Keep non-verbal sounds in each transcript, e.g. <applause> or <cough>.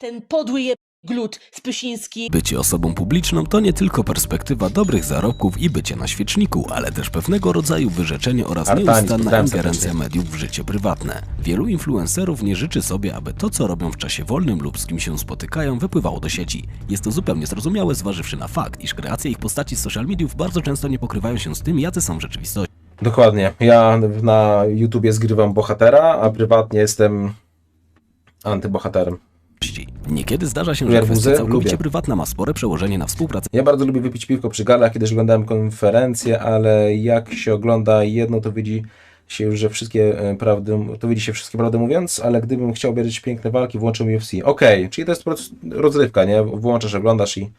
Ten podły je glut Spysiński. Bycie osobą publiczną to nie tylko perspektywa dobrych zarobków i bycie na świeczniku, ale też pewnego rodzaju wyrzeczenie oraz Artanis, nieustanna pozdrawiam ingerencja serdecznie. mediów w życie prywatne. Wielu influencerów nie życzy sobie, aby to, co robią w czasie wolnym lub z kim się spotykają, wypływało do sieci. Jest to zupełnie zrozumiałe, zważywszy na fakt, iż kreacje ich postaci z social mediów bardzo często nie pokrywają się z tym, jacy są w rzeczywistości. Dokładnie. Ja na YouTubie zgrywam bohatera, a prywatnie jestem antybohaterem. Niekiedy zdarza się, że kwestia całkowicie Lubię. prywatna ma spore przełożenie na współpracę Ja bardzo lubię wypić piwko przy galach, kiedyś oglądałem konferencję, ale jak się ogląda jedno, to widzi się już, że wszystkie e, prawdy, to widzi się wszystkie prawdy mówiąc, ale gdybym chciał obejrzeć piękne walki, włączyłbym UFC. Okej, czyli to jest po prostu rozrywka, nie? Włączasz, oglądasz i,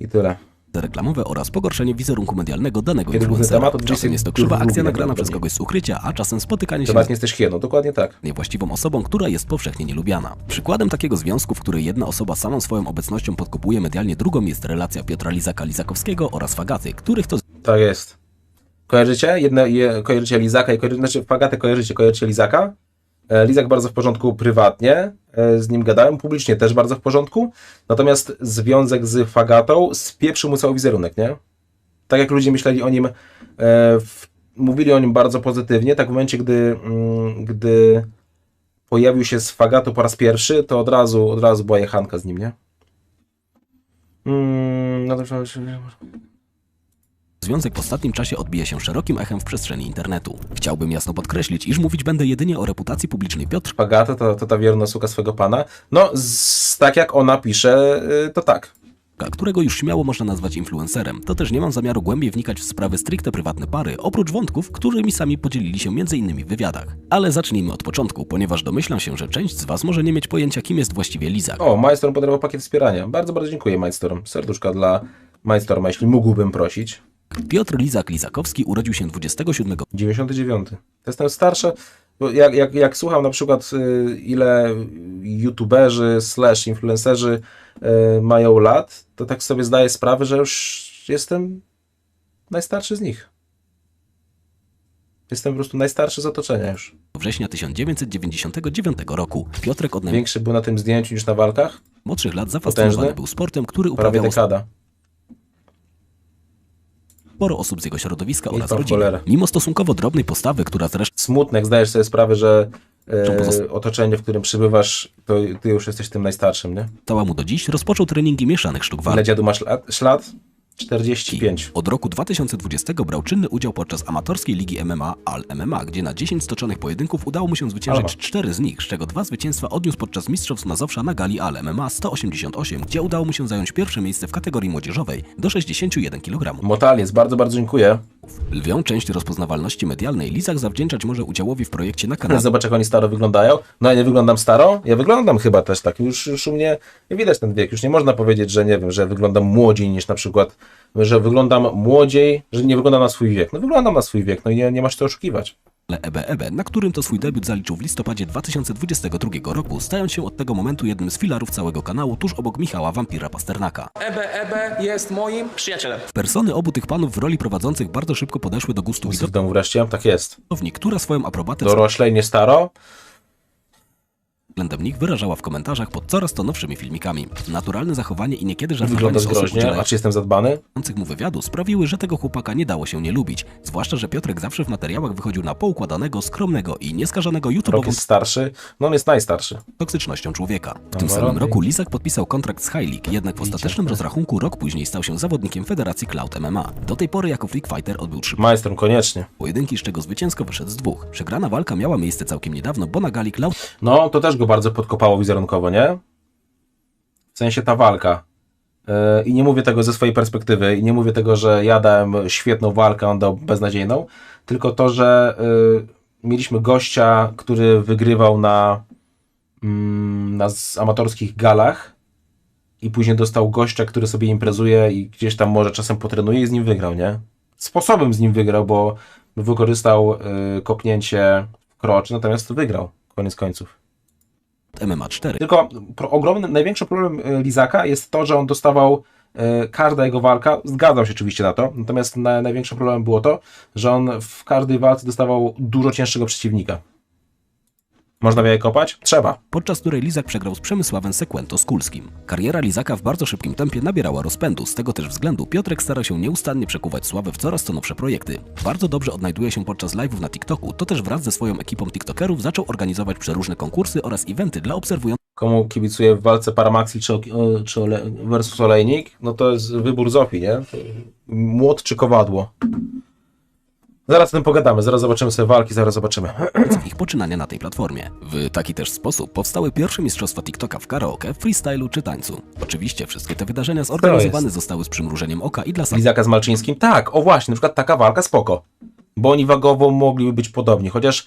i tyle. Reklamowe oraz pogorszenie wizerunku medialnego danego Kiedy influencera. temat, Czasem 20 jest to krzywa akcja nagrana przez kogoś z ukrycia, a czasem spotykanie się z nie jesteś hieną, dokładnie tak. niewłaściwą osobą, która jest powszechnie nielubiana. Przykładem takiego związku, w którym jedna osoba samą swoją obecnością podkopuje medialnie drugą jest relacja Piotra Lizaka-Lizakowskiego oraz Fagaty, których to Tak jest. Kojarzycie? Jedne, je, kojarzycie Lizaka i kojarzycie, znaczy Fagatę kojarzycie, kojarzycie Lizaka? E, Lizak bardzo w porządku prywatnie, e, z nim gadałem, publicznie też bardzo w porządku, natomiast związek z Fagatą spieprzył mu cały wizerunek, nie? Tak jak ludzie myśleli o nim, e, w, mówili o nim bardzo pozytywnie, tak w momencie, gdy, mm, gdy pojawił się z Fagatą po raz pierwszy, to od razu, od razu była jechanka z nim, nie? Mm, no to związek w ostatnim czasie odbija się szerokim echem w przestrzeni internetu. Chciałbym jasno podkreślić, iż mówić będę jedynie o reputacji publicznej Piotra Agata to, to ta wierna suka swego pana. No, z, tak jak ona pisze, y, to tak. którego już śmiało można nazwać influencerem. To też nie mam zamiaru głębiej wnikać w sprawy stricte prywatne pary, oprócz wątków, którymi sami podzielili się m.in. w wywiadach. Ale zacznijmy od początku, ponieważ domyślam się, że część z Was może nie mieć pojęcia, kim jest właściwie Lizak. O, Mindstorm podarował pakiet wspierania. Bardzo, bardzo dziękuję Mindstorm. Serduszka dla Mindstorma, jeśli mógłbym prosić. Piotr Lizak-Lizakowski urodził się 27 99. To jestem starszy. Bo jak, jak, jak słucham na przykład y, ile youtuberzy slash influencerzy y, mają lat, to tak sobie zdaję sprawę, że już jestem najstarszy z nich. Jestem po prostu najstarszy z otoczenia już. września 1999 roku. Piotrek od Większy był na tym zdjęciu niż na walkach? najmłodszych lat zafascynowany Potężny? był sportem, który Prawie uprawiało dekada. Sporo osób z jego środowiska I oraz to w rodziny. cholerę. Mimo stosunkowo drobnej postawy, która zresztą Smutne, jak zdajesz sobie sprawę, że e, otoczenie, w którym przybywasz, to ty już jesteś tym najstarszym, nie? mu do dziś, rozpoczął treningi mieszanych sztuk Ile walki. dziadu masz lat? Ślad? 45. Od roku 2020 brał czynny udział podczas amatorskiej ligi MMA Al MMA, gdzie na 10 stoczonych pojedynków udało mu się zwyciężyć Aha. 4 z nich, z czego dwa zwycięstwa odniósł podczas Mistrzostw Mazowsza na gali Al MMA 188, gdzie udało mu się zająć pierwsze miejsce w kategorii młodzieżowej do 61 kg. Motaliec, bardzo, bardzo dziękuję. Lwią część rozpoznawalności medialnej Lizak zawdzięczać może udziałowi w projekcie na kanale <laughs> Zobacz, jak oni staro wyglądają. No ja nie wyglądam staro? Ja wyglądam chyba też tak. Już, już u mnie nie widać ten wiek. Już nie można powiedzieć, że nie wiem, że wyglądam młodziej niż na przykład, że wyglądam młodziej, że nie wyglądam na swój wiek. No wyglądam na swój wiek, no i nie, nie masz co oszukiwać. EBEB, na którym to swój debiut zaliczył w listopadzie 2022 roku, stając się od tego momentu jednym z filarów całego kanału tuż obok Michała Wampira Pasternaka. Ebe Ebe jest moim przyjacielem. Persony obu tych panów w roli prowadzących bardzo szybko podeszły do gustu W domu wreszcie, tak jest. widowni, która swoją aprobatę Doroślej, nie staro. Względem nich wyrażała w komentarzach pod coraz to nowszymi filmikami. Naturalne zachowanie i niekiedy żartowanie Wygląda z osób groźnie, a udzielających czy jestem zadbany? mu wywiadu sprawiły, że tego chłopaka nie dało się nie lubić. Zwłaszcza, że Piotrek zawsze w materiałach wychodził na poukładanego, skromnego i nieskażonego Rok YouTube'ową jest starszy. No on jest najstarszy. toksycznością człowieka. W tym samym roku Lizak podpisał kontrakt z High League, jednak w ostatecznym rozrachunku rok później stał się zawodnikiem Federacji Cloud MMA. Do tej pory jako freak fighter odbył trzy Majstrem koniecznie. pojedynki, z czego zwycięsko wyszedł z dwóch. Przegrana walka miała miejsce całkiem niedawno, bo na gali Cloud No, to też go bardzo podkopało wizerunkowo, nie? W sensie ta walka. Yy, I nie mówię tego ze swojej perspektywy, i nie mówię tego, że ja dałem świetną walkę, on dał beznadziejną, tylko to, że yy, mieliśmy gościa, który wygrywał na, mm, na amatorskich galach i później dostał gościa, który sobie imprezuje i gdzieś tam może czasem potrenuje i z nim wygrał, nie? Sposobem z nim wygrał, bo wykorzystał yy, kopnięcie w krocz, natomiast wygrał, koniec końców. MMA 4 Tylko ogromny, największy problem e, Lizaka jest to, że on dostawał e, każda jego walka, zgadzał się oczywiście na to, natomiast na, największym problemem było to, że on w każdej walce dostawał dużo cięższego przeciwnika. Można jaje kopać? Trzeba. podczas której Lizak przegrał z Przemysławem Sekwento Skulskim. Kariera Lizaka w bardzo szybkim tempie nabierała rozpędu, z tego też względu Piotrek stara się nieustannie przekuwać sławę w coraz to nowsze projekty. Bardzo dobrze odnajduje się podczas live'ów na TikToku, to też wraz ze swoją ekipą TikTokerów zaczął organizować przeróżne konkursy oraz eventy dla obserwujących Komu kibicuję w walce Paramaxi czy, o- czy ole, versus Olejnik? No to jest wybór Zofii, nie? Młot czy kowadło? Zaraz o tym pogadamy, zaraz zobaczymy sobie walki, zaraz zobaczymy. <clears throat> ich poczynania na tej platformie. W taki też sposób powstały pierwsze mistrzostwa TikToka w karaoke, freestylu czy tańcu. Oczywiście wszystkie te wydarzenia zorganizowane zostały z przymrużeniem oka i dla samych Lizaka z Malczyńskim? Tak, o właśnie, na przykład taka walka spoko. Bo oni wagowo mogliby być podobni, chociaż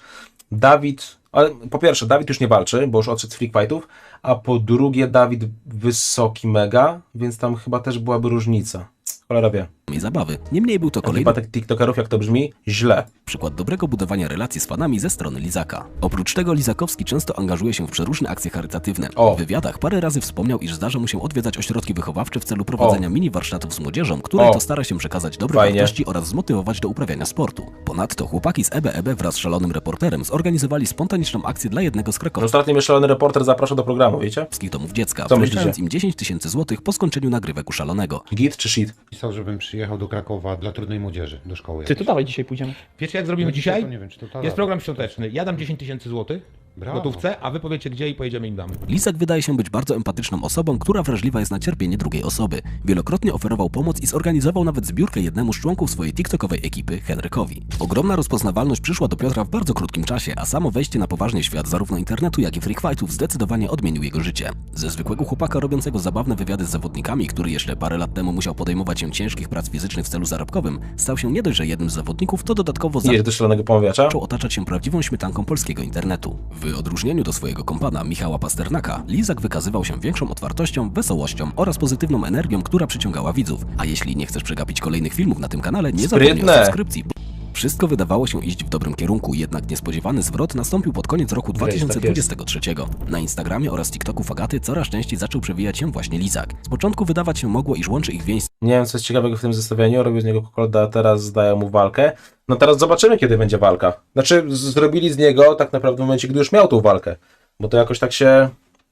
Dawid, ale po pierwsze, Dawid już nie walczy, bo już odszedł z freak fightów, a po drugie Dawid wysoki mega, więc tam chyba też byłaby różnica. Cholera wie. Zabawy. Niemniej był to kolejny przypadek TikTokerów, jak to brzmi, źle. przykład dobrego budowania relacji z fanami ze strony Lizaka. Oprócz tego Lizakowski często angażuje się w przeróżne akcje charytatywne. O. W wywiadach parę razy wspomniał, iż zdarza mu się odwiedzać ośrodki wychowawcze w celu prowadzenia mini warsztatów z młodzieżą, której O. to stara się przekazać dobre Fajnie. wartości oraz zmotywować do uprawiania sportu. Ponadto chłopaki z EBEB wraz z szalonym reporterem zorganizowali spontaniczną akcję dla jednego z krakowskich Ostatnio mnie szalony reporter zapraszał do programu, wiecie? domów dziecka, wręczając myślicie? im 10 tysięcy złotych po skończeniu nagrywek u szalonego. Git czy shit? Pisał, żebym przyjechał do Krakowa dla trudnej młodzieży, do szkoły. Ty, to jakiejś. dawaj dzisiaj pójdziemy. Wiecie jak zrobimy No dzisiaj? to nie wiem, czy to ta Jest lata. program świąteczny. Ja dam 10 tysięcy złotych Brawo. gotówce, a wy powiecie gdzie i pojedziemy im damy. Lizak wydaje się być bardzo empatyczną osobą, która wrażliwa jest na cierpienie drugiej osoby. Wielokrotnie oferował pomoc i zorganizował nawet zbiórkę jednemu z członków swojej TikTokowej ekipy, Henrykowi. Ogromna rozpoznawalność przyszła do Piotra w bardzo krótkim czasie, a samo wejście na poważnie świat zarówno internetu, jak i freak fightów zdecydowanie odmienił jego życie. Ze zwykłego chłopaka robiącego zabawne wywiady z zawodnikami, który jeszcze parę lat temu musiał podejmować się ciężkich prac fizycznych w celu zarobkowym, stał się nie dość, że jednym z zawodników, to dodatkowo zaczął otaczać się prawdziwą śmietanką polskiego internetu. W odróżnieniu do swojego kompana Michała Pasternaka, Lizak wykazywał się większą otwartością, wesołością oraz pozytywną energią, która przyciągała widzów. A jeśli nie chcesz przegapić kolejnych filmów na tym kanale, nie zapomnij o subskrypcji. Wszystko wydawało się iść w dobrym kierunku, jednak niespodziewany zwrot nastąpił pod koniec roku Jest, tak jest. 2023. Na Instagramie oraz TikToku Fagaty coraz częściej zaczął przewijać się właśnie Lizak. Z początku wydawać się mogło, iż łączy ich więź Nie wiem, co jest ciekawego w tym zestawieniu. Robił z niego Kokolda, teraz zdają mu walkę. No teraz zobaczymy, kiedy będzie walka. Znaczy, z- zrobili z niego tak naprawdę w momencie, gdy już miał tą walkę. Bo to jakoś tak się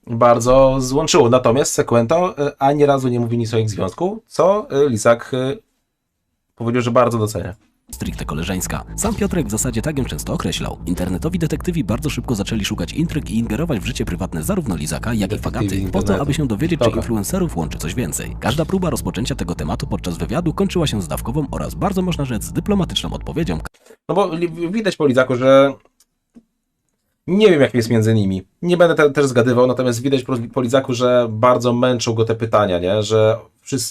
bardzo złączyło. Natomiast Sekwento y, ani razu nie mówi nic o ich związku, co y, Lisak y, powiedział, że bardzo docenia. Stricte koleżeńska. Sam Piotrek w zasadzie tak ją często określał. Internetowi detektywi bardzo szybko zaczęli szukać intryg i ingerować w życie prywatne zarówno Lizaka, jak i Detektywi Fagaty, po to, internetu. aby się dowiedzieć, czy Spoko. influencerów łączy coś więcej. Każda próba rozpoczęcia tego tematu podczas wywiadu kończyła się zdawkową oraz bardzo można rzec dyplomatyczną odpowiedzią, No bo li- widać po Lizaku, że nie wiem, jak jest między nimi. Nie będę te, też zgadywał, natomiast widać po, po Lizaku, że bardzo męczą go te pytania, nie? Że,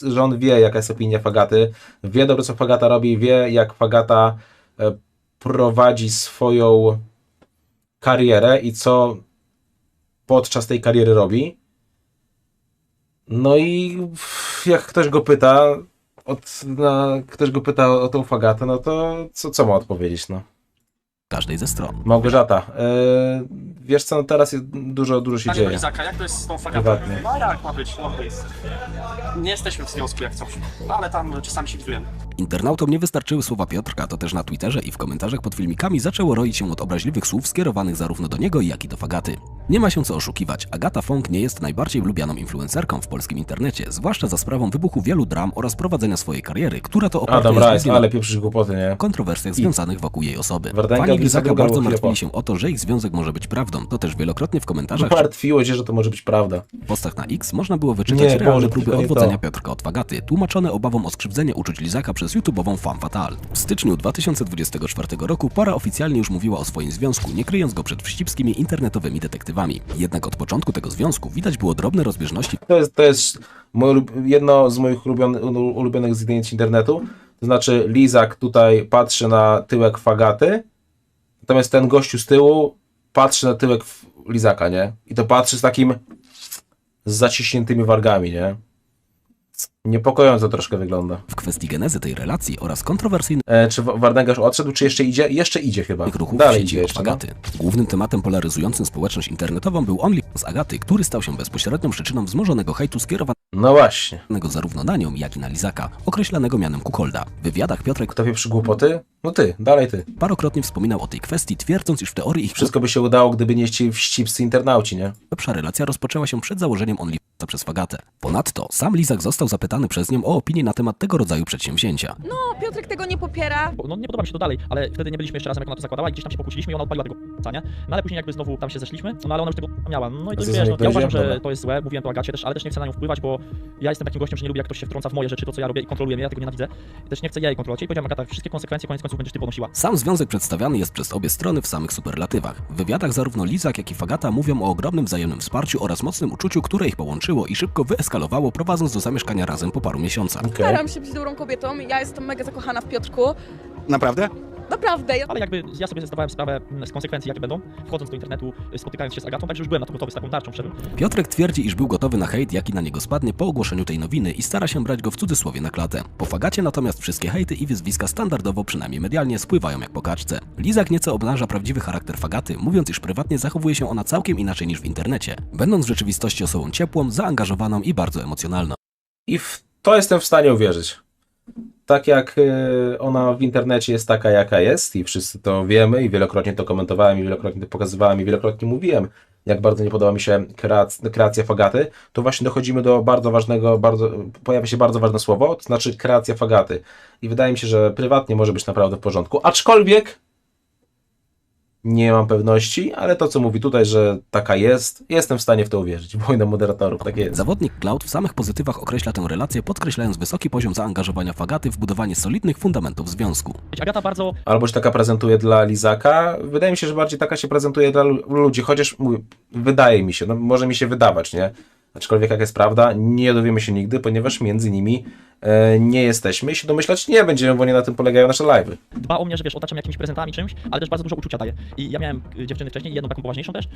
że on wie, jaka jest opinia Fagaty, wie dobrze, co Fagata robi, wie, jak Fagata e, prowadzi swoją karierę i co podczas tej kariery robi. No i jak ktoś go pyta, od, na, ktoś go pyta o tą Fagatę, no to co, co ma odpowiedzieć, no? Każdej ze stron. Małgorzata, yy, wiesz co, no teraz jest, dużo, dużo się Panie dzieje. Izaka, jak to jest z tą fagatą? Prywatnie. No jak ma być? No. Nie jesteśmy w związku jak coś, no, ale tam czasami się widujemy. Internautom nie wystarczyły słowa Piotrka, to też na Twitterze i w komentarzach pod filmikami zaczęło roić się od obraźliwych słów skierowanych zarówno do niego, jak i do Fagaty. Nie ma się co oszukiwać, Agata Fong nie jest najbardziej lubianą influencerką w polskim internecie, zwłaszcza za sprawą wybuchu wielu dram oraz prowadzenia swojej kariery, która to oparta Adam jest Rice, głównie ale na pieprzysz głupoty, nie? kontrowersjach związanych wokół jej osoby. Wardęga Fani druga bardzo martwili się o to, że ich związek może być prawdą, to też wielokrotnie w komentarzach Martwiło się, że to może być prawda. postach na X można było wyczytać Nie, realne Boże, próby odwodzenia to. Piotrka od Fagaty, tłumaczone obawą o skrzywdzenie uczuć Lizaka przez YouTube'ową femme fatale. W styczniu 2024 roku para oficjalnie już mówiła o swoim związku, nie kryjąc go przed wścibskimi internetowymi detektywami. Jednak od początku tego związku widać było drobne rozbieżności To jest, to jest moje, jedno z moich ulubiony, ulu- ulubionych zdjęć internetu. To znaczy, Lizak tutaj patrzy na tyłek Fagaty, natomiast ten gościu z tyłu patrzy na tyłek Lizaka, nie? I to patrzy z takim z zaciśniętymi wargami, nie? Niepokojąco troszkę wygląda. w kwestii genezy tej relacji oraz kontrowersyjnych E, czy Wa- Wardęga już odszedł, czy jeszcze idzie? Jeszcze idzie chyba. ruchów Dalej sieci idzie jeszcze. No. Agaty. Głównym tematem polaryzującym społeczność internetową był OnlyFans Agaty, który stał się bezpośrednią przyczyną wzmożonego hejtu skierowanego no właśnie. zarówno na nią, jak i na Lizaka, określanego mianem Kukolda. W wywiadach Piotrek Kto wie przy głupoty? No ty, dalej ty. Parokrotnie wspominał o tej kwestii, twierdząc, iż w teorii ich Wszystko by się udało, gdyby nie ci wścibscy internauci, nie? Lepsza relacja rozpoczęła się przed założeniem OnlyFansa przez Fagatę. Ponadto sam Lizak został zapytany przez nią o opinię na temat tego rodzaju przedsięwzięcia. No, Piotrek tego nie popiera. Bo, No nie podoba mi się to dalej, ale wtedy nie byliśmy jeszcze razem, jak ona to zakładała i gdzieś tam się pokłóciliśmy i ona odpaliła tego p***a, nie? No ale później jakby znowu tam się zeszliśmy, no ale ona już tego p***a miała. No i to co wiesz, no, ja uważam, że to jest złe, mówiłem to Agacie też, ale też nie chcę na nią wpływać, bo ja jestem takim gościem, że nie lubię jak ktoś się wtrąca w moje rzeczy, to co ja robię i kontroluje mnie, ja tego nienawidzę. I też nie chcę jej kontrolować. I powiedziałem Agata, wszystkie konsekwencje koniec końców będziesz ty ponosiła. Sam związek przedstawiany jest przez obie strony w samych superlatywach. W wywiadach zarówno Lizak, jak i Fagata mówią o ogromnym wzajemnym wsparciu oraz mocnym uczuciu, które ich połączyło i szybko wyeskalowało, prowadząc do zamieszkania razem po paru miesiącach. Staram się być dobrą kobietą. Ja jestem mega zakochana w Piotrku. Naprawdę? Naprawdę. Ja... Ale jakby ja sobie zdawałem sprawę mm, z konsekwencji, jakie będą, wchodząc do internetu, y, spotykając się z Agatą, także już byłem na to gotowy z taką tarczą przed. Piotrek twierdzi, iż był gotowy na hejt, jaki na niego spadnie po ogłoszeniu tej nowiny i stara się brać go w cudzysłowie na klatę. Po Fagacie natomiast wszystkie hejty i wyzwiska standardowo, przynajmniej medialnie, spływają jak po kaczce. Lizak nieco obnaża prawdziwy charakter Fagaty, mówiąc, iż prywatnie zachowuje się ona całkiem inaczej niż w internecie, będąc w rzeczywistości osobą ciepłą, zaangażowaną i bardzo emocjonalną. I w to jestem w stanie uwierzyć. Tak jak y, ona w internecie jest taka, jaka jest, i wszyscy to wiemy, i wielokrotnie to komentowałem, i wielokrotnie to pokazywałem, i wielokrotnie mówiłem, jak bardzo nie podoba mi się kreac- kreacja Fagaty, to właśnie dochodzimy do bardzo ważnego, bardzo, pojawia się bardzo ważne słowo, to znaczy kreacja Fagaty. I wydaje mi się, że prywatnie może być naprawdę w porządku, aczkolwiek nie mam pewności, ale to, co mówi tutaj, że taka jest, jestem w stanie w to uwierzyć. Wojna moderatorów, tak jest. Zawodnik Cloud w samych pozytywach określa tę relację, podkreślając wysoki poziom zaangażowania Fagaty w budowanie solidnych fundamentów związku. Agata bardzo albo się taka prezentuje dla Lizaka. Wydaje mi się, że bardziej taka się prezentuje dla lu- ludzi, chociaż mówię, wydaje mi się, no może mi się wydawać, nie? Aczkolwiek jak jest prawda, nie dowiemy się nigdy, ponieważ między nimi e, nie jesteśmy i się domyślać nie będziemy, bo nie na tym polegają nasze live'y. dba o mnie, że wiesz, otacza mnie jakimiś prezentami, czymś, ale też bardzo dużo uczucia daje. I ja miałem y, dziewczyny wcześniej, jedną taką poważniejszą też.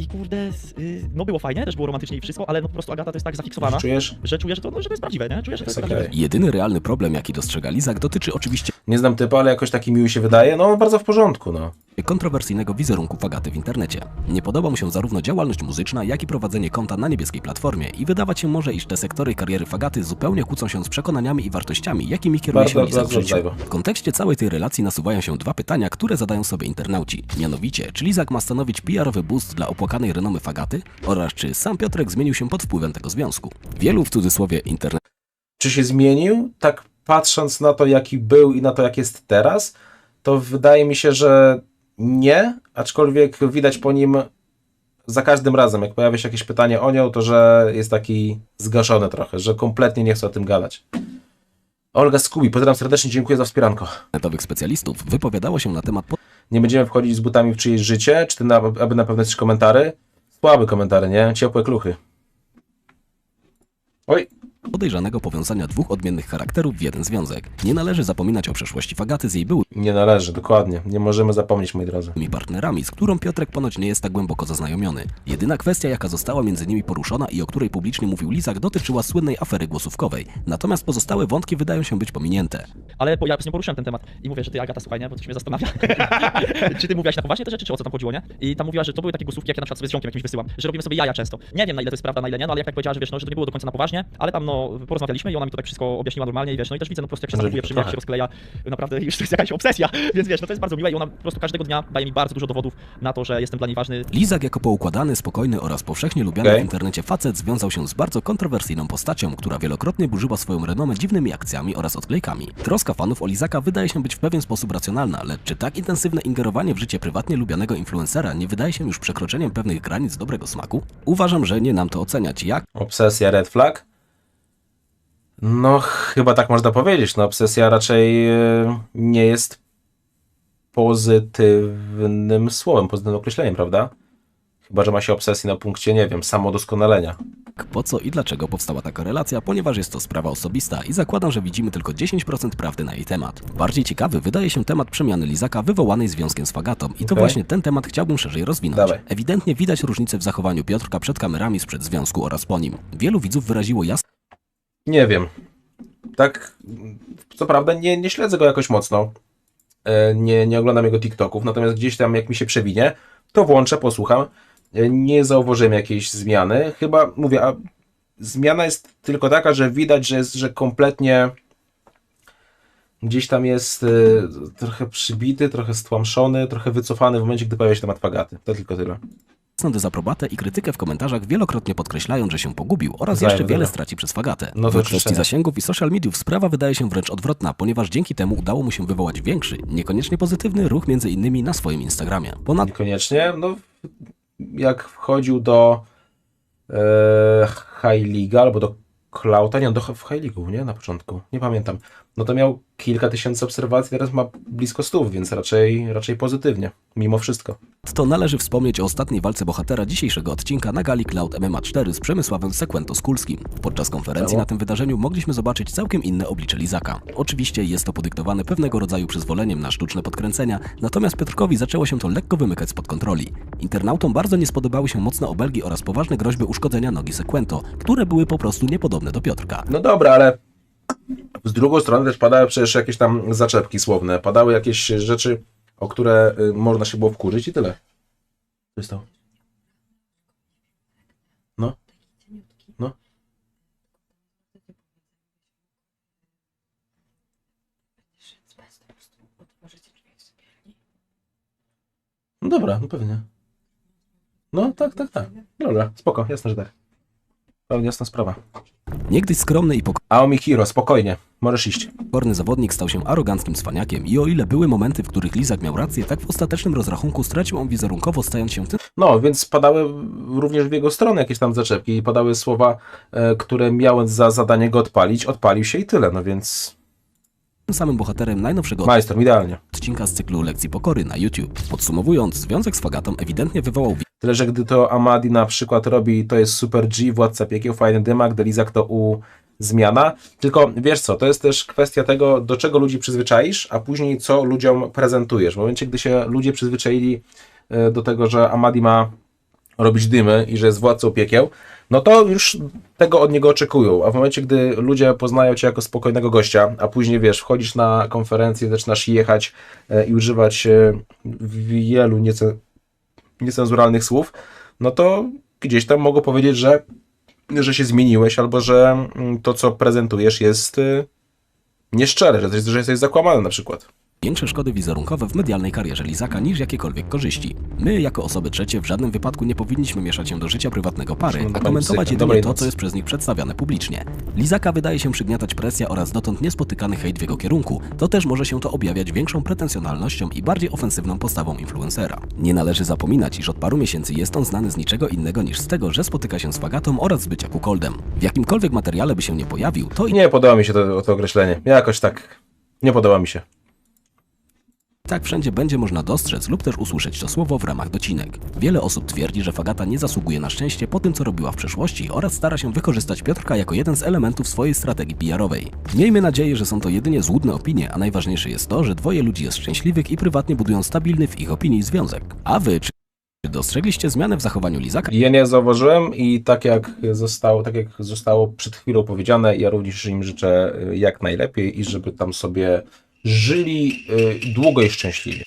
I kurde, y, no było fajnie, też było romantycznie i wszystko, ale no po prostu Agata to jest tak zafiksowana, Czujesz? że czuję, że to, no, że to jest prawdziwe, nie? Czuję, że to jest Jest prawdziwe. okej. Jedyny realny problem, jaki dostrzega Lizak, dotyczy oczywiście Nie znam typu, ale jakoś taki miły się wydaje. No, bardzo w porządku, no. kontrowersyjnego wizerunku Fagaty w internecie. Nie podoba mu się zarówno działalność muzyczna, jak i prowadzenie konta na niebieskiej platformie i wydawać się może, iż te sektory kariery Fagaty zupełnie kłócą się z przekonaniami i wartościami, jakimi kieruje Bardzo- się Lizak w bardzo życiu. W kontekście całej tej relacji nasuwają się dwa pytania, które zadają sobie internauci. Mianowicie, czy Lizak ma stanowić PR-owy boost dla opłakanej renomy Fagaty oraz czy sam Piotrek zmienił się pod wpływem tego związku. Wielu w cudzysłowie internet Czy się zmienił? Tak patrząc na to, jaki był i na to, jak jest teraz, to wydaje mi się, że nie, aczkolwiek widać po nim za każdym razem, jak pojawia się jakieś pytanie o nią, to że jest taki zgaszony trochę, że kompletnie nie chce o tym gadać. Olga Skubi, pozdrawiam serdecznie, dziękuję za wspieranko. internetowych specjalistów wypowiadało się na temat Nie będziemy wchodzić z butami w czyjeś życie, czy ty na, aby na pewno jesteś komentary? Słabe komentary, nie? Ciepłe kluchy. Oj, podejrzanego powiązania dwóch odmiennych charakterów w jeden związek. Nie należy zapominać o przeszłości Fagaty z jej byłymi nie należy, dokładnie. Nie możemy zapomnieć, moi drodzy. partnerami, z którą Piotrek ponoć nie jest tak głęboko zaznajomiony. Jedyna kwestia, jaka została między nimi poruszona i o której publicznie mówił Lizak, dotyczyła słynnej afery głosówkowej. Natomiast pozostałe wątki wydają się być pominięte. Ale po, ja z nią poruszyłem ten temat i mówię, że ty Agata, słuchaj, nie, bo coś mnie zastanawia. <laughs> czy ty mówiłaś na poważnie te rzeczy, czy o co tam chodziło, nie? I tam mówiła, że to były takie głosówki, jak ja na przykład sobie z ziomkiem jakimś wysyłam, że robimy sobie jaja często. Nie wiem na ile to jest prawda, na ile nie, no ale jak tak powiedziała, że wiesz, no, że to nie było do końca na poważnie, ale tam no porozmawialiśmy i ona mi to tak wszystko objaśniła normalnie i wiesz, no i też widzę no po prostu jak się Może zachowuje przy mnie, jak trochę. się rozkleja, naprawdę już to jest jakaś obsesja, <laughs> więc wiesz, no to jest bardzo miłe i ona po prostu każdego dnia daje mi bardzo dużo dowodów na to, że jestem dla niej ważny. Lizak jako poukładany, spokojny oraz powszechnie lubiany Okej. w internecie facet związał się z bardzo kontrowersyjną postacią, która wielokrotnie burzyła swoją renomę dziwnymi akcjami oraz odklejkami. Troska fanów o Lizaka wydaje się być w pewien sposób racjonalna, lecz czy tak intensywne ingerowanie w życie prywatnie lubianego influencera nie wydaje się już przekroczeniem pewnych granic dobrego smaku? Uważam, że nie nam to oceniać. Jak Obsesja red flag? No, chyba tak można powiedzieć. No, obsesja raczej e, nie jest pozytywnym słowem, pozytywnym określeniem, prawda? Chyba, że ma się obsesję na punkcie, nie wiem, samodoskonalenia. po co i dlaczego powstała taka relacja, ponieważ jest to sprawa osobista i zakładam, że widzimy tylko 10% prawdy na jej temat. Bardziej ciekawy wydaje się temat przemiany Lizaka wywołanej związkiem z Fagatą i to Okej. właśnie ten temat chciałbym szerzej rozwinąć. Dawaj. Ewidentnie widać różnicę w zachowaniu Piotrka przed kamerami sprzed związku oraz po nim. Wielu widzów wyraziło jasne Nie wiem. Tak, co prawda nie, nie śledzę go jakoś mocno. E, Nie, nie oglądam jego TikToków, natomiast gdzieś tam jak mi się przewinie, to włączę, posłucham. E, Nie zauważyłem jakiejś zmiany. Chyba, mówię, a zmiana jest tylko taka, że widać, że jest, że kompletnie gdzieś tam jest y, trochę przybity, trochę stłamszony, trochę wycofany w momencie, gdy pojawia się temat Fagaty. To tylko tyle. Jasną dezaprobatę i krytykę w komentarzach wielokrotnie podkreślają, że się pogubił oraz jeszcze wiele straci przez fagatę. No w kwestii zasięgów i social mediów sprawa wydaje się wręcz odwrotna, ponieważ dzięki temu udało mu się wywołać większy, niekoniecznie pozytywny ruch między innymi na swoim Instagramie. Ponadto Niekoniecznie. No, jak wchodził do e, High League albo do Clouta, nie, do, w High League, nie? Na początku, nie pamiętam. No to miał kilka tysięcy obserwacji, teraz ma blisko stów, więc raczej, raczej pozytywnie, mimo wszystko. to należy wspomnieć o ostatniej walce bohatera dzisiejszego odcinka na gali Cloud MMA 4 z Przemysławem Sekwento-Skulskim. Podczas konferencji na tym wydarzeniu mogliśmy zobaczyć całkiem inne oblicze Lizaka. Oczywiście jest to podyktowane pewnego rodzaju przyzwoleniem na sztuczne podkręcenia, natomiast Piotrkowi zaczęło się to lekko wymykać spod kontroli. Internautom bardzo nie spodobały się mocne obelgi oraz poważne groźby uszkodzenia nogi Sekwento, które były po prostu niepodobne do Piotrka. No dobra, ale z drugą strony też padały przecież jakieś tam zaczepki słowne, padały jakieś rzeczy, o które y, można się było wkurzyć i tyle. Co to? No. No. No dobra, no pewnie. No tak, tak, tak. Dobra, spoko, jasne, że tak. Pełnia jasna sprawa. Niegdyś skromny i Aomi Hiro, spokojnie, możesz iść. pokorny zawodnik stał się aroganckim cwaniakiem i o ile były momenty, w których Lizak miał rację, tak w ostatecznym rozrachunku stracił on wizerunkowo, stając się tym No, więc padały również w jego stronę jakieś tam zaczepki i padały słowa, e, które miałem za zadanie go odpalić. Odpalił się i tyle, no więc samym bohaterem najnowszego majster, idealnie. odcinka z cyklu Lekcji Pokory na YouTube. Podsumowując, związek z Fagatą ewidentnie wywołał Tyle, że gdy to Amadi na przykład robi, to jest Super G, Władca Piekieł, Fajny Dymak, Delizak to U zmiana. Tylko wiesz co, to jest też kwestia tego, do czego ludzi przyzwyczaisz, a później co ludziom prezentujesz. W momencie, gdy się ludzie przyzwyczaili e, do tego, że Amadi ma robić dymy i że jest władcą piekieł, no to już tego od niego oczekują. A w momencie, gdy ludzie poznają cię jako spokojnego gościa, a później wiesz, wchodzisz na konferencję, zaczynasz jechać e, i używać e, wielu niece, niecenzuralnych słów, no to gdzieś tam mogą powiedzieć, że, że się zmieniłeś, albo że mm, to, co prezentujesz, jest y, nieszczere, że, że jesteś zakłamany na przykład. Większe szkody wizerunkowe w medialnej karierze Lizaka niż jakiekolwiek korzyści. My, jako osoby trzecie, w żadnym wypadku nie powinniśmy mieszać się do życia prywatnego pary, a komentować jedynie to, co jest przez nich przedstawiane publicznie. Lizaka wydaje się przygniatać presja oraz dotąd niespotykany hejt w jego kierunku. To też może się to objawiać większą pretensjonalnością i bardziej ofensywną postawą influencera. Nie należy zapominać, iż od paru miesięcy jest on znany z niczego innego niż z tego, że spotyka się z Fagatą oraz z bycia kukoldem. W jakimkolwiek materiale by się nie pojawił, to i Nie podoba mi się to, to określenie. Jakoś tak nie podoba mi się. Tak wszędzie będzie można dostrzec lub też usłyszeć to słowo w ramach docinek. Wiele osób twierdzi, że Fagata nie zasługuje na szczęście po tym, co robiła w przeszłości oraz stara się wykorzystać Piotrka jako jeden z elementów swojej strategii PR-owej. Miejmy nadzieję, że są to jedynie złudne opinie, a najważniejsze jest to, że dwoje ludzi jest szczęśliwych i prywatnie budują stabilny w ich opinii związek. A wy, czy dostrzegliście zmianę w zachowaniu Lizaka? Ja nie zauważyłem i tak jak zostało, tak jak zostało przed chwilą powiedziane, ja również im życzę y, jak najlepiej i żeby tam sobie żyli y, długo i szczęśliwie.